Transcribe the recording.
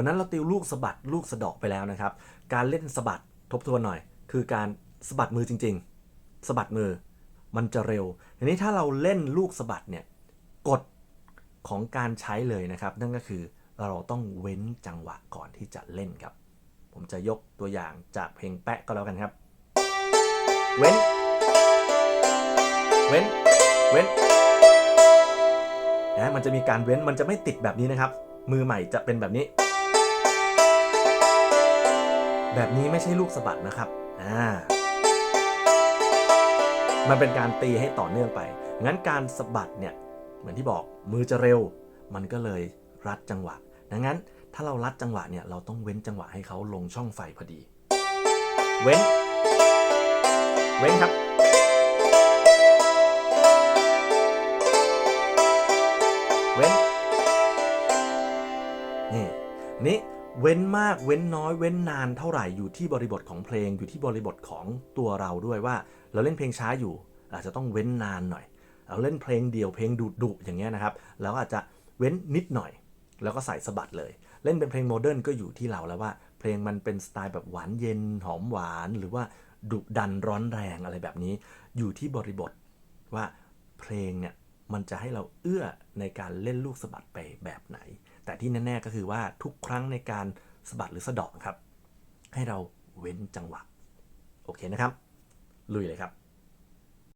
วันนั้นเราติวลูกสะบัดลูกสะดาะไปแล้วนะครับ การเล่นสะบัดทบทวนหน่อย คือการสะบัดมือจริงๆสะบัดมือ มันจะเร็วทีนี้ถ้าเราเล่นลูกสะบัดเนี่ยกฎของการใช้เลยนะครับ นั่นก็คือเราต้องเว้นจังหวะก่อนที่จะเล่นครับ ผมจะยกตัวอย่างจากเพลงแปะก็แล้วกันครับ เว้น เว้น เว้นนะมันจะมีการเว้นมันจะไม่ติดแบบนี้นะครับ มือใหม่จะเป็นแบบนี้ แบบนี้ไม่ใช่ลูกสะบัดนะครับ อ่า มันเป็นการตีให้ต่อเนื่องไป งั้นการสะบัดเนี่ย เหมือนที่บอกมือจะเร็ว มันก็เลยรัดจังหวะ ดังนั้นถ้าเรารัดจังหวะเนี่ย เราต้องเว้นจังหวะให้เขาลงช่องไฟพอดี เว้น เว้นครับเว้นนี่นนี้ เว้นมากเว้นน้อยเว้นนานเท่าไหร่อยู่ที่บริบทของเพลงอยู่ที่บริบทของตัวเราด้วยว่า เราเล่นเพลงช้าอยู่ อาจจะต้องเว้นนานหน่อย เราเล่นเพลงเดี่ยวเพลงดุดุอย่างเงี้ยนะครับเราก็อาจจะเว้นนิดหน่อย แล้วก็ใส่สะบัดเลย เล่นเป็นเพลงโมเดิร์นก็อยู่ที่เราแล้วว่า เพลงมันเป็นสไตล์แบบหวานเย็นหอมหวาน หรือว่าดุดันร้อนแรงอะไรแบบนี้ อยู่ที่บริบทว่าเพลงเนี่ยมันจะให้เราเอื้อในการเล่นลูกสะบัดไปแบบไหน แต่ที่แน่ๆก็คือว่าทุกครั้งในการสะบัดหรือสะดอกครับ ให้เราเว้นจังหวะ โอเคนะครับ ลุยเลยครับ